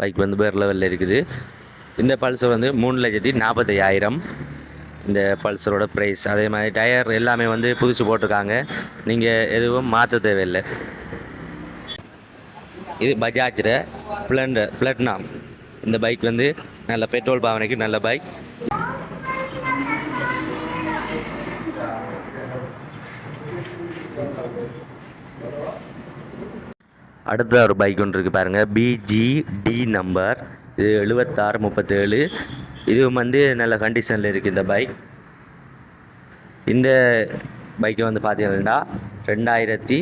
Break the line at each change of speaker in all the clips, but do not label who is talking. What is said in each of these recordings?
Bike வந்து வேறு லெவலில் இருக்குது. இந்த பல்சர் வந்து மூணு லட்சத்தி நாற்பத்தையாயிரம். இந்த பல்சரோட ப்ரைஸ் அதே மாதிரி டயர் எல்லாமே வந்து புதுசு போட்டிருக்காங்க. நீங்கள் எதுவும் மாற்ற தேவையில்லை. இது பஜாஜில் பிளண்டர் பிளட்னாம் இந்த பைக் வந்து நல்ல பெட்ரோல் பாவனைக்கு நல்ல பைக் அடுத்த ஒரு பைக் ஒன்று இருக்குது பாருங்கள் பிஜிடி நம்பர் இது எழுபத்தாறு முப்பத்தேழு. இது வந்து நல்ல கண்டிஷனில் இருக்குது இந்த பைக் இந்த பைக்கை வந்து பார்த்தீங்கன்னா ரெண்டாயிரத்தி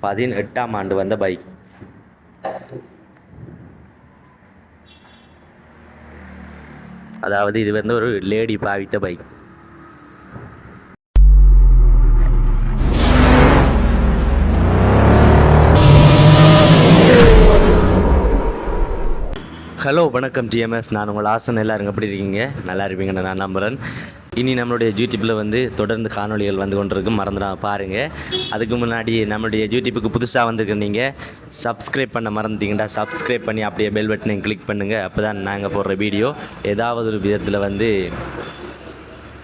பதினெட்டாம் ஆண்டு வந்த பைக் அதாவது இது வந்து ஒரு லேடி பாவித்த பைக் ஹலோ வணக்கம் டிஎம்எஃப் நான் உங்கள் ஆசன். எல்லாரும் எப்படி இருக்கீங்க? நல்லா இருப்பீங்கன்னு நான் நம்புகிறேன் இனி நம்மளுடைய யூடியூப்பில் வந்து தொடர்ந்து காணொளிகள் வந்து கொண்டிருக்கும். மறந்துடாம பாருங்கள் அதுக்கு முன்னாடி நம்மளுடைய யூடியூப்புக்கு புதுசாக வந்திருக்க நீங்கள் சப்ஸ்கிரைப் பண்ண மறந்துட்டீங்கன்னா சப்ஸ்கிரைப் பண்ணி அப்படியே பெல் பட்டனை கிளிக் பண்ணுங்கள் அப்போ தான் நாங்கள் போடுற வீடியோ ஏதாவது ஒரு விதத்தில் வந்து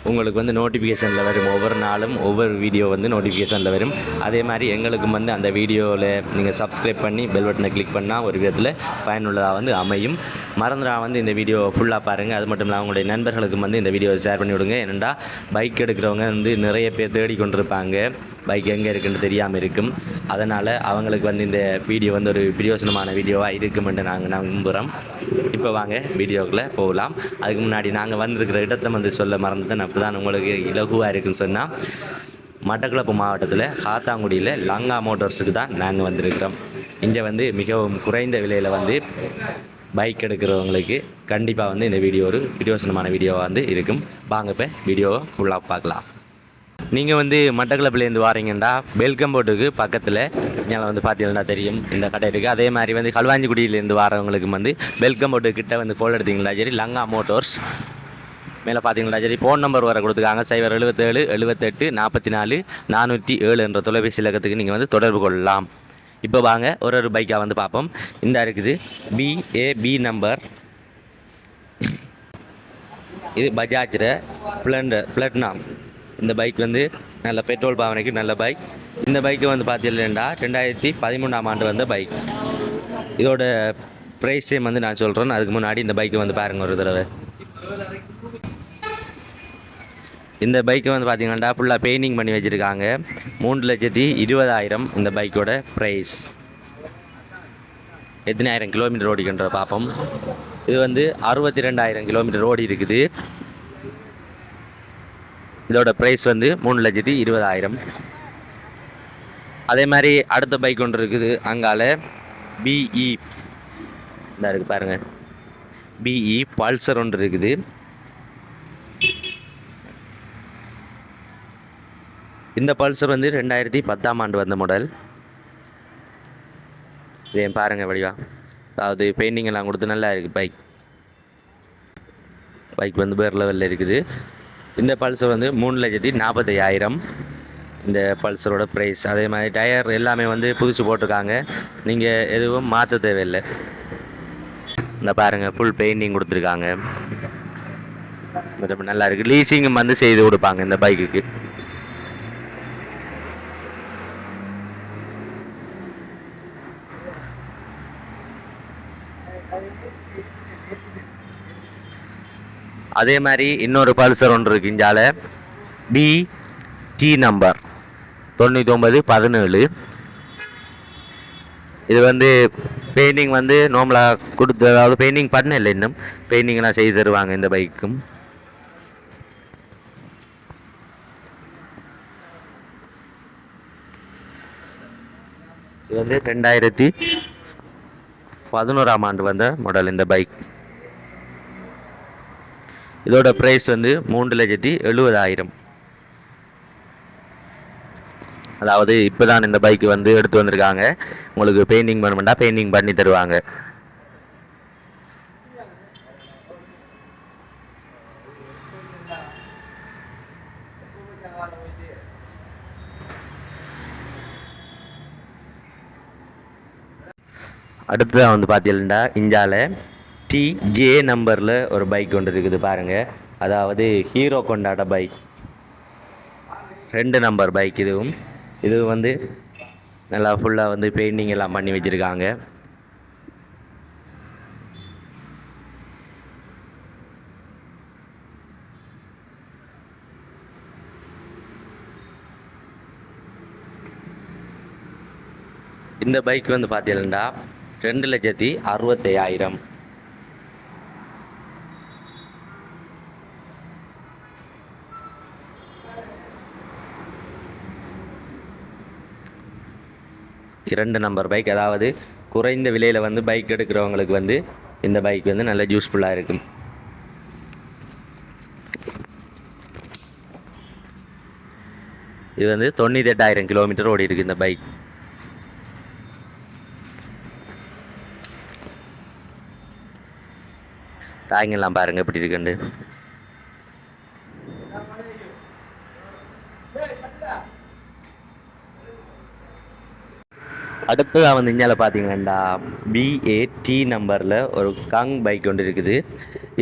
உங்களுக்கு வந்து நோட்டிஃபிகேஷனில் வரும். ஒவ்வொரு நாளும் ஒவ்வொரு வீடியோ வந்து நோட்டிஃபிகேஷனில் வரும். அதே மாதிரி எங்களுக்கும் வந்து அந்த வீடியோவில் நீங்கள் சப்ஸ்கிரைப் பண்ணி பெல் பட்டனை கிளிக் பண்ணால் ஒரு விதத்தில் பயனுள்ளதாக வந்து அமையும். மறந்துடா வந்து இந்த வீடியோ ஃபுல்லாக பாருங்கள் அது மட்டும் இல்லாமல் உங்களுடைய நண்பர்களுக்கும் வந்து இந்த வீடியோவை ஷேர் பண்ணி விடுங்க. ஏனெண்டா பைக் எடுக்கிறவங்க வந்து நிறைய பேர் தேடிக்கொண்டிருப்பாங்க. பைக் எங்கே இருக்குன்னு தெரியாமல் இருக்கும். அதனால் அவங்களுக்கு வந்து இந்த வீடியோ வந்து ஒரு பிரயோசனமான வீடியோவாக இருக்குமென்று நாங்கள் நம்புகிறோம் இப்போ வாங்க வீடியோக்குள்ளே போகலாம். அதுக்கு முன்னாடி நாங்கள் வந்திருக்கிற இடத்தை வந்து சொல்ல மறந்துட்டேன். அப்போ தான் உங்களுக்கு இலகுவாக இருக்குன்னு சொன்னால் மட்டக்களப்பு மாவட்டத்தில் காத்தாங்குடியில் லங்கா மோட்டார்ஸுக்கு தான் நாங்கள் வந்திருக்கிறோம். இங்கே வந்து மிகவும் குறைந்த விலையில் வந்து பைக் எடுக்கிறவங்களுக்கு கண்டிப்பாக வந்து இந்த வீடியோ ஒரு பிரயோசனமான வீடியோவாக வந்து இருக்கும். வாங்க இப்போ வீடியோவை ஃபுல்லாக பார்க்கலாம். நீங்கள் வந்து மட்டக்களப்புலேருந்து வாரீங்கன்னா பெல்கம்போட்டுக்கு பக்கத்தில் என்னால் வந்து பார்த்தீங்கன்னா தெரியும் இந்த கடை இருக்குது அதே மாதிரி வந்து கல்வாஞ்சிக்குடியிலேருந்து வரவங்களுக்கு வந்து பெல்கம்போட்டு கிட்டே வந்து கோல் எடுத்தீங்களா சரி லங்கா மோட்டோர்ஸ் மேலே பார்த்தீங்களா? சரி ஃபோன் நம்பர் வர கொடுத்துருக்காங்க. சைபர் எழுபத்தேழு எழுபத்தெட்டு நாற்பத்தி நாலு நானூற்றி ஏழு என்ற தொலைபேசி இலக்கத்துக்கு நீங்கள் வந்து தொடர்பு கொள்ளலாம். இப்போ வாங்க ஒரு ஒரு பைக்காக வந்து பார்ப்போம். இந்த இருக்குது. பிஏபி நம்பர் இது பஜாஜில் பிளண்டர் பிளட்னா இந்த பைக் வந்து நல்ல பெட்ரோல் பாவனைக்கு நல்ல பைக் இந்த பைக்கு வந்து பார்த்தீங்கன்னா ரெண்டாயிரத்தி பதிமூணாம் ஆண்டு வந்த பைக் இதோட ப்ரைஸே வந்து நான் சொல்கிறேன் அதுக்கு முன்னாடி இந்த பைக்கை வந்து பாருங்க ஒரு தடவை. இந்த பைக்கை வந்து பார்த்தீங்கன்னா ஃபுல்லாக பெயிண்டிங் பண்ணி வச்சுருக்காங்க. மூன்று லட்சத்தி இருபதாயிரம் இந்த பைக்கோட ப்ரைஸ் எத்தனாயிரம் கிலோமீட்டர் ஓடிக்கின்ற பார்ப்போம் இது வந்து அறுபத்தி ரெண்டாயிரம் கிலோமீட்டர் ஓடி இருக்குது. இதோட ப்ரைஸ் வந்து மூணு லட்சத்தி இருபதாயிரம். அதே மாதிரி அடுத்த பைக் ஒன்று இருக்குது. அங்கால பிஇ இந்த இருக்குது பாருங்கள் பிஇ பல்சர் ஒன்று இருக்குது. இந்த பல்சர் வந்து ரெண்டாயிரத்தி பத்தாம் ஆண்டு வந்த மாடல் இதே பாருங்க வடிவா. அதாவது பெயிண்டிங் எல்லாம் கொடுத்து நல்லா இருக்குது பைக் பைக் வந்து வேறு லெவலில் இருக்குது. இந்த பல்சர் வந்து மூணு லட்சத்தி நாற்பத்தையாயிரம். இந்த பல்சரோட ப்ரைஸ் அதே மாதிரி டயர் எல்லாமே வந்து புதுச்சு போட்டிருக்காங்க. நீங்கள் எதுவும் மாற்ற தேவையில்லை. இந்த பாருங்கள் ஃபுல் பெயிண்டிங் கொடுத்துருக்காங்க. நல்லா இருக்குது லீசிங்கும் வந்து செய்து கொடுப்பாங்க இந்த பைக்குக்கு அதே மாதிரி இன்னொரு பல்சர் ஒன்று இருக்கு இஞ்சால. பி டி நம்பர் தொண்ணூற்றி ஒம்பது பதினேழு. இது வந்து பெயிண்டிங் வந்து நார்மலாக கொடுத்து அதாவது பெயிண்டிங் பண்ணல இன்னும். பெயிண்டிங்லாம் செய்து தருவாங்க இந்த பைக்கும் இது வந்து ரெண்டாயிரத்தி பதினோராம் ஆண்டு வந்த மாடல் இந்த பைக் இதோட ப்ரைஸ் வந்து மூன்று லட்சத்தி எழுபதாயிரம். அதாவது இப்போ தான் இந்த பைக் வந்து எடுத்து வந்திருக்காங்க. உங்களுக்கு பெயிண்டிங் பண்ணமெண்டா பெயிண்டிங் பண்ணி தருவாங்க. அடுத்ததாக வந்து பார்த்தீங்கன்னா இந்தியாவில் டிஜே நம்பரில் ஒரு பைக் ஒன்று இருக்குது பாருங்கள் அதாவது ஹீரோ கொண்டாட பைக். ரெண்டு நம்பர் பைக் இதுவும். இது வந்து நல்லா ஃபுல்லாக வந்து பெயிண்டிங் எல்லாம் பண்ணி வச்சுருக்காங்க. இந்த பைக் வந்து பார்த்தீங்கன்னா ரெண்டு லட்சத்தி அறுபத்தையாயிரம். இரண்டு நம்பர் பைக் அதாவது குறைந்த விலையில் வந்து பைக் எடுக்கிறவங்களுக்கு வந்து இந்த பைக் வந்து நல்ல யூஸ்ஃபுல்லாக இருக்கும். இது வந்து தொண்ணூற்றி எட்டாயிரம் கிலோமீட்டர் ஓடி இருக்கு இந்த பைக் டாங் பாருங்கள் பாருங்க எப்படி இருக்குன்னு அடுத்ததாக வந்து இந்தியாவில் பார்த்தீங்கன்னா பிஏடி நம்பரில் ஒரு காங் பைக் ஒன்று இருக்குது.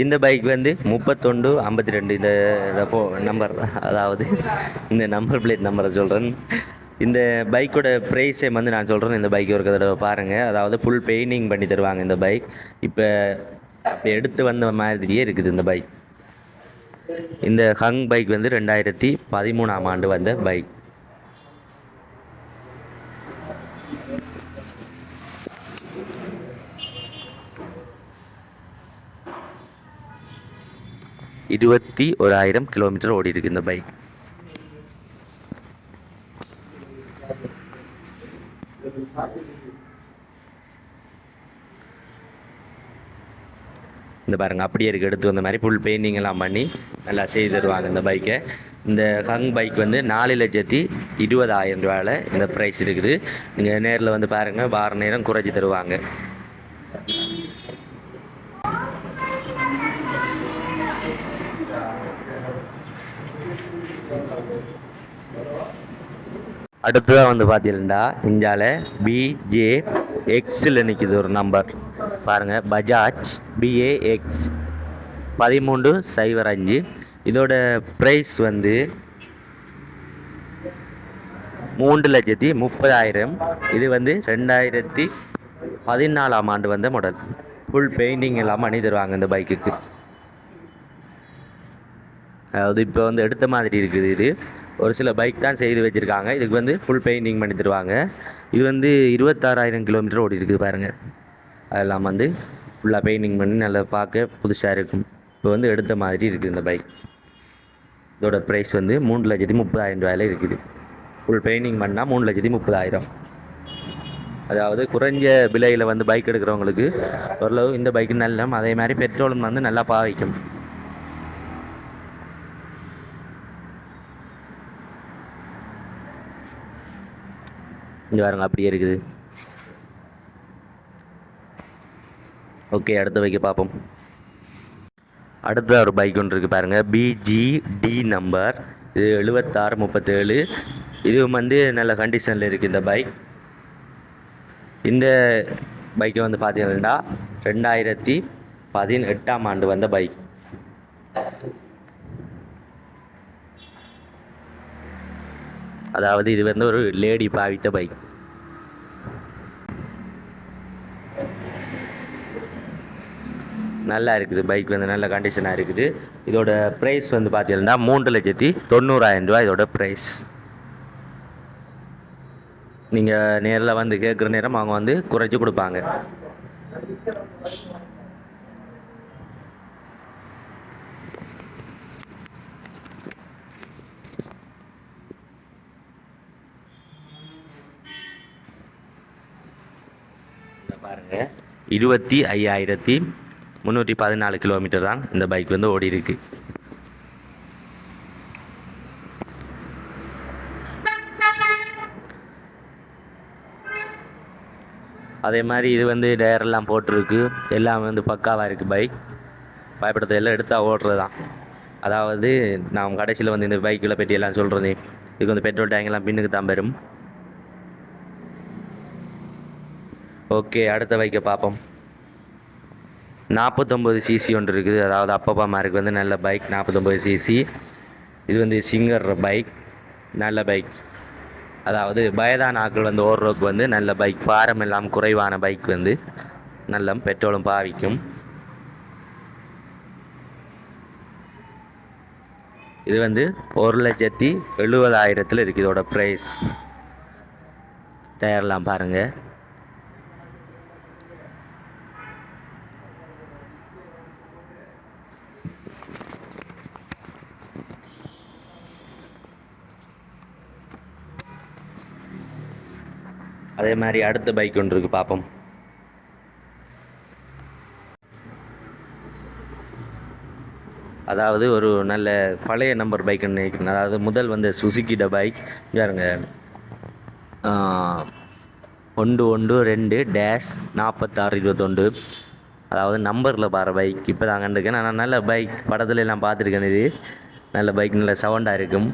இந்த பைக் வந்து முப்பத்தொண்டு ஐம்பத்தி ரெண்டு இந்த ரெப்போ நம்பர் அதாவது இந்த நம்பர் பிளேட் நம்பரை சொல்கிறேன் இந்த பைக்கோட ப்ரைஸே வந்து நான் சொல்கிறேன் இந்த பைக் ஒரு தடவை பாருங்கள் அதாவது ஃபுல் பெயிண்டிங் பண்ணி தருவாங்க இந்த பைக் இப்போ அப்போ எடுத்து வந்த மாதிரியே இருக்குது இந்த பைக் இந்த ஹங் பைக் வந்து ரெண்டாயிரத்தி பதிமூணாம் ஆண்டு வந்த பைக் இருபத்தி ஓராயிரம் கிலோமீட்டர் ஓடி இருக்கு இந்த பைக் இந்த பாருங்க அப்படியே இருக்கு. எடுத்து வந்த மாதிரி ஃபுல் பெயிண்டிங் எல்லாம் பண்ணி நல்லா செய்து தருவாங்க இந்த பைக்கை இந்த ஹங் பைக் வந்து நாலு லட்சத்தி இருபதாயிரம் ரூபாயில் இந்த ப்ரைஸ் இருக்குது. நீங்கள் நேரில் வந்து பாருங்கள் வார நேரம் குறைச்சி தருவாங்க. அடுத்ததாக வந்து பார்த்தீங்கன்னா இந்தியாவில் பிஜே எக்ஸில் நிற்கிது ஒரு நம்பர் பாருங்கள் பஜாஜ் பிஏஎக்ஸ் பதிமூன்று சைபர் அஞ்சு. இதோட ப்ரைஸ் வந்து மூன்று லட்சத்தி முப்பதாயிரம். இது வந்து ரெண்டாயிரத்தி பதினாலாம் ஆண்டு வந்த மாடல் ஃபுல் பெயிண்டிங் எல்லாம் பண்ணி தருவாங்க இந்த பைக்குக்கு அதாவது இப்போ வந்து எடுத்த மாதிரி இருக்குது இது. ஒரு சில பைக் தான் செய்து வச்சுருக்காங்க. இதுக்கு வந்து ஃபுல் பெயிண்டிங் பண்ணி தருவாங்க. இது வந்து இருபத்தாறாயிரம் கிலோமீட்டர் ஓடி இருக்குது பாருங்கள் அதெல்லாம் வந்து ஃபுல்லாக பெயிண்டிங் பண்ணி நல்லா பார்க்க புதுசாக இருக்கும். இப்போ வந்து எடுத்த மாதிரி இருக்குது இந்த பைக் இதோட ப்ரைஸ் வந்து மூணு லட்சத்தி முப்பதாயிரம் ரூபாயில் இருக்குது. ஃபுல் பெயிண்டிங் பண்ணால் மூணு லட்சத்தி முப்பதாயிரம். அதாவது குறைஞ்ச விலையில் வந்து பைக் எடுக்கிறவங்களுக்கு ஓரளவு இந்த பைக் நல்ல அதே மாதிரி பெட்ரோலும் வந்து நல்லா பாவிக்கும். இங்கே பாருங்க அப்படியே இருக்குது. ஓகே அடுத்த வைக்க பார்ப்போம். அடுத்த ஒரு பைக் ஒன்று இருக்குது பாருங்கள் பிஜிடி நம்பர் இது எழுபத்தாறு முப்பத்தேழு. இது வந்து நல்ல கண்டிஷனில் இருக்குது இந்த பைக் இந்த பைக்கை வந்து பார்த்தீங்கன்னா ரெண்டாயிரத்தி பதினெட்டாம் ஆண்டு வந்த பைக் அதாவது இது வந்து ஒரு லேடி பாவித்த பைக் நல்லா இருக்குது பைக் வந்து நல்ல கண்டிஷனாக இருக்குது. இதோட ப்ரைஸ் வந்து பார்த்தீங்கன்னா மூன்று லட்சத்தி தொண்ணூறாயிரம் ரூபாய் இதோட ப்ரைஸ் நீங்கள் நேரில் வந்து கேட்குற நேரம் அவங்க வந்து குறைச்சி கொடுப்பாங்க. இங்க இருபத்தி ஐயாயிரத்தி முந்நூற்றி பதினாலு கிலோமீட்டர் தான் இந்த பைக் வந்து ஓடி இருக்கு. அதே மாதிரி இது வந்து டயரெல்லாம் போட்டிருக்கு. எல்லாம் வந்து பக்காவாக இருக்குது பைக் பயப்படுத்த எல்லாம் எடுத்தால் ஓடுறது தான் அதாவது நான் கடைசியில் வந்து இந்த பைக்கில் பற்றி எல்லாம் சொல்கிறது இதுக்கு வந்து பெட்ரோல் டேங்கெல்லாம் பின்னுக்கு தான் பெறும். ஓகே அடுத்த பைக்கை பார்ப்போம் நாற்பத்தொம்பது சிசி ஒன்று இருக்குது. அதாவது அப்பப்பா மாருக்கு வந்து நல்ல பைக் நாற்பத்தொம்பது சிசி. இது வந்து சிங்கர் பைக் நல்ல பைக் அதாவது வயதான ஆக்கள் வந்து ஓடுறதுக்கு வந்து நல்ல பைக் பாரம் எல்லாம் குறைவான பைக் வந்து நல்ல பெட்ரோலும் பாவிக்கும். இது வந்து ஒரு லட்சத்தி எழுபதாயிரத்தில் இருக்குது இதோட ப்ரைஸ் டயர்லாம் பாருங்கள் அதே மாதிரி அடுத்த பைக் ஒன்று இருக்குது பார்ப்போம். அதாவது ஒரு நல்ல பழைய நம்பர் பைக் நினைக்கிறேன். அதாவது முதல் வந்த சுசுக்கிட பைக் பாருங்க. ஒன்று ஒன்று ரெண்டு டேஷ் நாற்பத்தாறு இருபத்தொண்டு அதாவது நம்பரில் பாரு பைக் இப்போ தான் கண்டுக்கேன் நான் நல்ல பைக் படத்துல எல்லாம் பார்த்துருக்கேன் இது. நல்ல பைக் நல்ல சவுண்டாக இருக்கும்.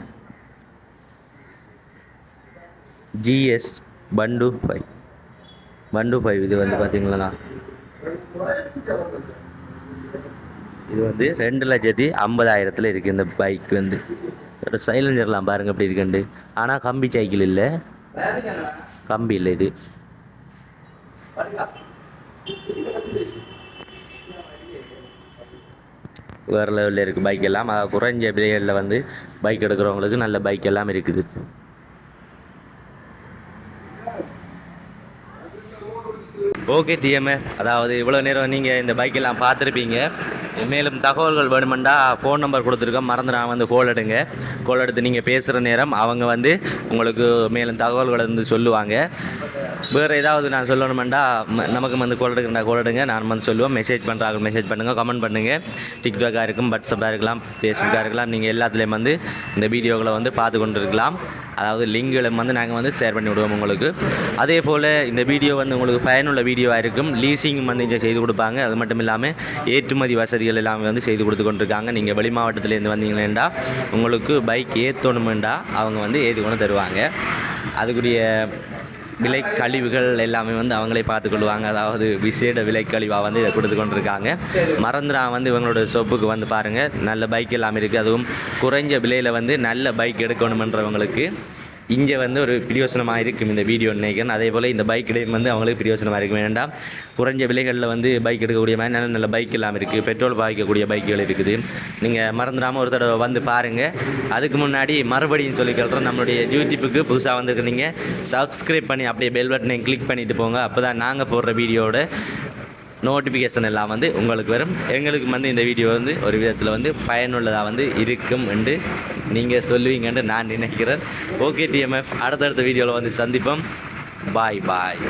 ஜிஎஸ் பண்டு ஃபைவ் பண்டு ஃபைவ் இது வந்து பார்த்தீங்களா இது வந்து ரெண்டு லட்சத்தி ஐம்பதாயிரத்தில் இருக்குது இந்த பைக் வந்து. ஒரு சைலஞ்சர்லாம் பாருங்க எப்படி இருக்குண்டு ஆனால் கம்பி சைக்கிள் இல்லை. கம்பி இல்லை இது. வேறு லெவலில் இருக்குது பைக் எல்லாம். குறைஞ்ச விலைகளில் வந்து பைக் எடுக்கிறவங்களுக்கு நல்ல பைக் எல்லாம் இருக்குது. ஓகே டிஎம்ஏ அதாவது இவ்வளோ நேரம் நீங்கள் இந்த பைக்கெல்லாம் பார்த்துருப்பீங்க. மேலும் தகவல்கள் வேணுமெண்டா ஃபோன் நம்பர் கொடுத்துருக்கோம் மறந்துடாம வந்து கோல் எடுங்க. கோல் எடுத்து நீங்கள் பேசுகிற நேரம் அவங்க வந்து உங்களுக்கு மேலும் தகவல்களை வந்து சொல்லுவாங்க. வேறு ஏதாவது நான் சொல்லணுமெண்டா ம- நமக்கு வந்து கோல் எடுக்கிறா கோல் எடுங்க. நான் வந்து சொல்லுவோம் மெசேஜ் பண்ணுறாங்க மெசேஜ் பண்ணுங்கள் கமெண்ட் பண்ணுங்கள் டிக்டாக்காக இருக்கும் வாட்ஸ்அப்பாக இருக்கலாம் ஃபேஸ்புக்காக இருக்கலாம் நீங்கள் எல்லாத்துலேயும் வந்து இந்த வீடியோக்களை வந்து பார்த்து கொண்டு இருக்கலாம் அதாவது லிங்குகளை வந்து நாங்கள் வந்து ஷேர் பண்ணி விடுவோம் உங்களுக்கு. அதே போல் இந்த வீடியோ வந்து உங்களுக்கு பயனுள்ள வீடியோவாக இருக்கும். லீசிங் வந்து இங்கே செய்து கொடுப்பாங்க. அது மட்டும் இல்லாமல் ஏற்றுமதி வசதிகள் எல்லாமே வந்து செய்து கொடுத்து கொண்டிருக்காங்க. நீங்கள் வெளி மாவட்டத்துலேருந்து வந்தீங்களேண்டா உங்களுக்கு பைக் ஏற்றணுமெண்டா அவங்க வந்து ஏற்றி கொண்டு தருவாங்க. அதுக்குரிய விலை கழிவுகள் எல்லாமே வந்து அவங்களே பார்த்துக்கொள்வாங்க. அதாவது விசேட விலை கழிவாக வந்து இதை கொடுத்து கொண்டிருக்காங்க. மறந்துடா வந்து இவங்களோட சொப்புக்கு வந்து பாருங்கள் நல்ல பைக் எல்லாமே இருக்குது அதுவும் குறைஞ்ச விலையில் வந்து நல்ல பைக் எடுக்கணுமன்றவங்களுக்கு இங்கே வந்து ஒரு பிரியோசனமாக இருக்கும் இந்த வீடியோ நினைக்கிறேன் அதே போல் இந்த பைக் இடையும் வந்து அவங்களுக்கு பிரியோசனமாக இருக்கும். வேண்டாம் குறைஞ்ச விலைகளில் வந்து பைக் எடுக்கக்கூடிய மாதிரி நல்ல நல்ல பைக் எல்லாம் இருக்குது பெட்ரோல் பாய்க்கக்கூடிய பைக்குகள் இருக்குது. நீங்கள் மறந்துடாமல் ஒரு தடவை வந்து பாருங்கள் அதுக்கு முன்னாடி மறுபடியும் சொல்லி கேள்றேன் நம்மளுடைய யூடியூப்புக்கு புதுசாக வந்திருக்கு நீங்கள் சப்ஸ்கிரைப் பண்ணி அப்படியே பெல் பட்டனை கிளிக் பண்ணிட்டு போங்க. அப்போ தான் நாங்கள் போடுற வீடியோட நோட்டிஃபிகேஷன் எல்லாம் வந்து உங்களுக்கு வரும். எங்களுக்கு வந்து இந்த வீடியோ வந்து ஒரு விதத்தில் வந்து பயனுள்ளதாக வந்து இருக்கும் என்று நீங்கள் சொல்லுவீங்கன்னு நான் நினைக்கிறேன். ஓகே டிஎம்எஃப் அடுத்தடுத்த வீடியோவில் வந்து சந்திப்போம். பாய் பாய்